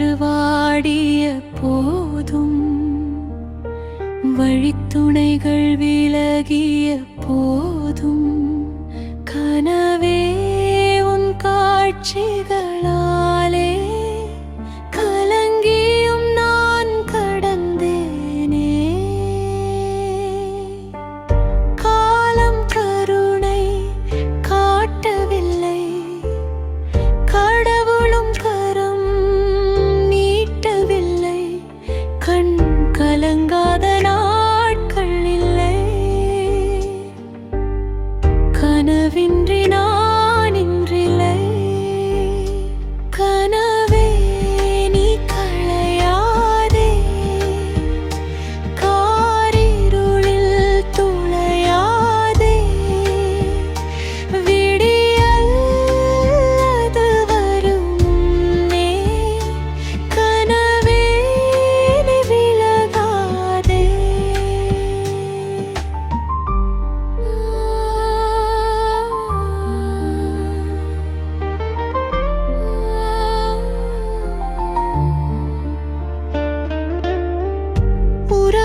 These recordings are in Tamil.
என்று வாடிய போதும். வழித்துணைகள் விலகிய போதும். கனவே உன் காட்சிகள்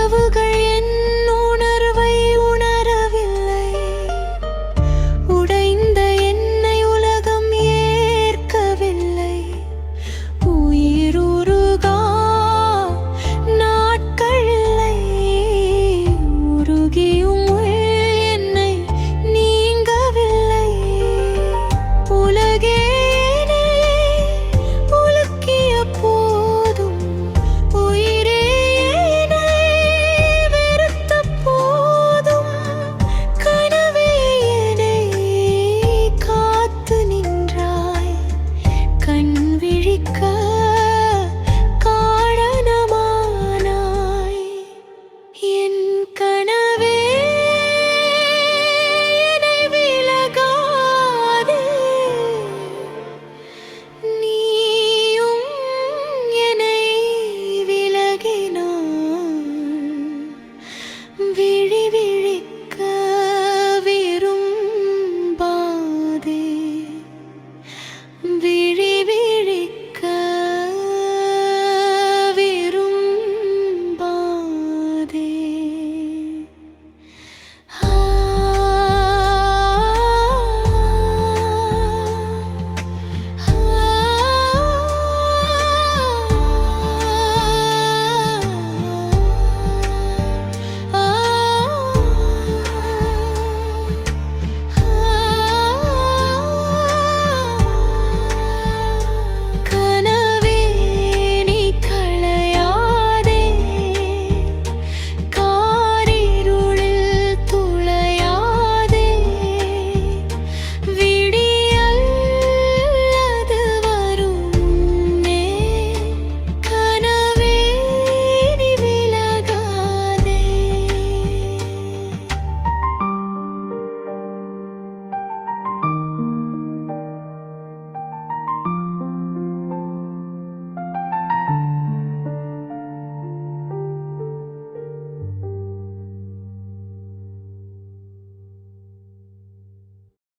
கனவுகள்